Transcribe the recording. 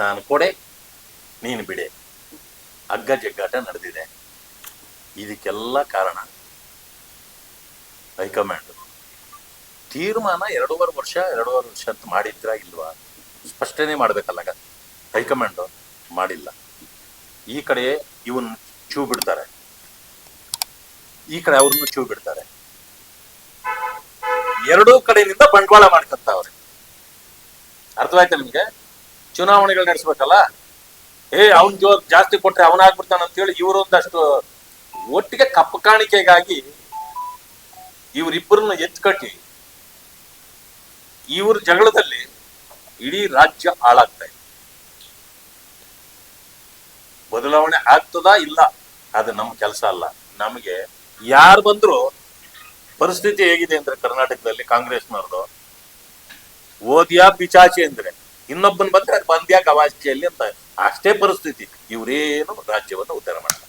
ನಾನು ಕೊಡೆ, ನೀನು ಬಿಡೆ. ಹಗ್ಗ ಜಗ್ಗಾಟ ನಡೆದಿದೆ. ಇದಕ್ಕೆಲ್ಲ ಕಾರಣ ಹೈಕಮಾಂಡ್. ತೀರ್ಮಾನ ಎರಡೂವರೆ ವರ್ಷ ಎರಡೂವರೆ ವರ್ಷ ಅಂತ ಮಾಡಿದ್ರ ಇಲ್ವಾ? ಸ್ಪಷ್ಟನೆ ಮಾಡ್ಬೇಕಲ್ಲ ಹೈಕಮಾಂಡ್ ಮಾಡಿಲ್ಲ. ಈ ಕಡೆ ಇವನ್ ಚೂ ಬಿಡ್ತಾರೆ ಈ ಕಡೆ ಅವ್ರನ್ನು ಚೂ ಬಿಡ್ತಾರೆ ಎರಡೂ ಕಡೆಯಿಂದ ಬಂಡವಾಳ ಮಾಡ್ಕೊಂತಾವ್ರೆ. ಅರ್ಥವಾಯ್ತಾ ನಿಮ್ಗೆ? ಚುನಾವಣೆಗಳು ನಡೆಸ್ಬೇಕಲ್ಲ? ಏ, ಅವನ್ ಜೋ ಜಾಸ್ತಿ ಕೊಟ್ರೆ ಅವನಾಗ್ಬಿಡ್ತಾನ ಅಂತೇಳಿ ಇವರು ಒಂದಷ್ಟು ಒಟ್ಟಿಗೆ ಕಪ್ಪು ಕಾಣಿಕೆಗಾಗಿ ಇವರಿಬ್ಬರನ್ನ ಎತ್ಕಟ್ಟಿ ಇವ್ರ ಜಗಳದಲ್ಲಿ ಇಡೀ ರಾಜ್ಯ ಹಾಳಾಗ್ತಾ ಇದೆ. ಬದಲಾವಣೆ ಆಗ್ತದಾ ಇಲ್ಲ? ಅದು ನಮ್ಮ ಕೆಲಸ ಅಲ್ಲ. ನಮಗೆ ಯಾರು ಬಂದ್ರು ಪರಿಸ್ಥಿತಿ ಹೇಗಿದೆ ಅಂದ್ರೆ ಕರ್ನಾಟಕದಲ್ಲಿ ಕಾಂಗ್ರೆಸ್ನವ್ರದ್ದು ಓದಿಯಾ ಪಿಚಾಚಿ ಅಂದ್ರೆ ಇನ್ನೊಬ್ಬನ್ ಬಂದ್ರೆ ಬಂದ್ಯಾ ಗವಾಚಿಯಲ್ಲಿ ಅಂತ. ಅಷ್ಟೇ ಪರಿಸ್ಥಿತಿ. ಇವರೇನು ರಾಜ್ಯವನ್ನು ಉದ್ಧಾರ ಮಾಡಲ್ಲ